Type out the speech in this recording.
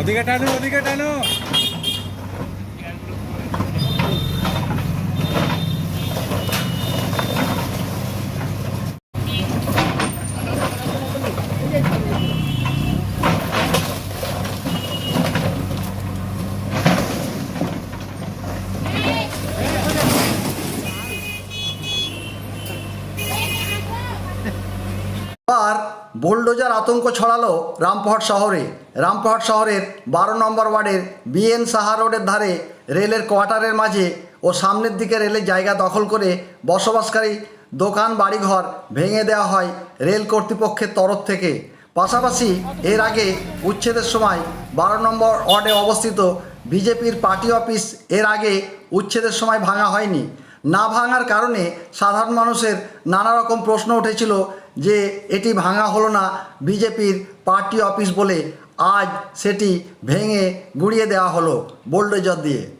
ওদিকে টানো ওদিকে টানো। আর বোলডোজার আতঙ্ক ছড়ালো রামপুরহাট শহরে। রামপুরহাট শহরের বারো নম্বর ওয়ার্ডের বিএন সাহা রোডের ধারে রেলের কোয়ার্টারের মাঝে ও সামনের দিকে রেলের জায়গা দখল করে বসবাসকারী দোকান, বাড়িঘর ভেঙে দেওয়া হয় রেল কর্তৃপক্ষের তরফ থেকে। পাশাপাশি এর আগে উচ্ছেদের সময় বারো নম্বর ওয়ার্ডে অবস্থিত বিজেপির পার্টি অফিস এর আগে উচ্ছেদের সময় ভাঙা হয়নি। না ভাঙার কারণে সাধারণ মানুষের নানা রকম প্রশ্ন উঠেছিল যে এটি ভাঙা হলো না বিজেপির পার্টি অফিস বলে আজ সেটি ভেঙে গুড়িয়ে দেওয়া হলো বোল্ডোজার দিয়ে।